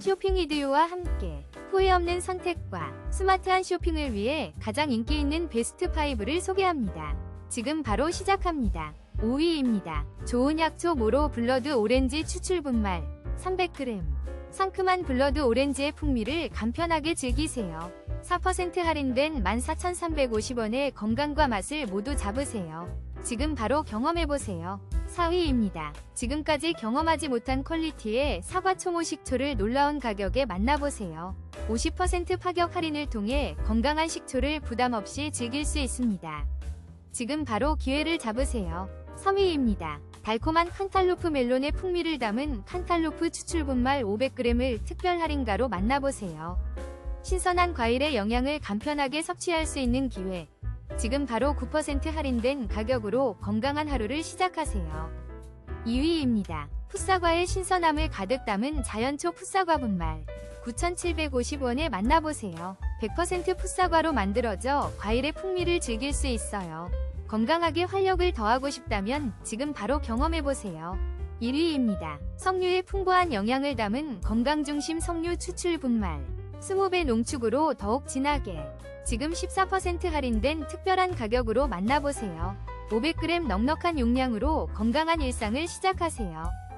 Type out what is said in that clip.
쇼핑 이디오와 함께 후회 없는 선택과 스마트한 쇼핑을 위해 가장 인기 있는 베스트 5를 소개합니다. 지금 바로 시작합니다. 5위입니다. 좋은 약초 모로 블러드 오렌지 추출 분말 300g 상큼한 블러드 오렌지의 풍미를 간편하게 즐기세요. 4% 할인된 14,350원의 건강과 맛을 모두 잡으세요. 지금 바로 경험해보세요. 4위입니다. 지금까지 경험하지 못한 퀄리티의 사과 초모 식초를 놀라운 가격에 만나보세요. 50% 파격 할인을 통해 건강한 식초를 부담 없이 즐길 수 있습니다. 지금 바로 기회를 잡으세요. 3위입니다. 달콤한 칸탈로프 멜론의 풍미를 담은 칸탈로프 추출 분말 500g을 특별 할인가로 만나보세요. 신선한 과일의 영양을 간편하게 섭취할 수 있는 기회. 지금 바로 9% 할인된 가격으로 건강한 하루를 시작하세요. 2위입니다. 풋사과의 신선함을 가득 담은 자연초 풋사과 분말 9,750원에 만나보세요. 100% 풋사과로 만들어져 과일의 풍미를 즐길 수 있어요. 건강하게 활력을 더하고 싶다면 지금 바로 경험해보세요. 1위입니다. 석류의 풍부한 영양을 담은 건강중심 석류 추출 분말 20배 농축으로 더욱 진하게 지금 14% 할인된 특별한 가격으로 만나보세요. 500g 넉넉한 용량으로 건강한 일상을 시작하세요.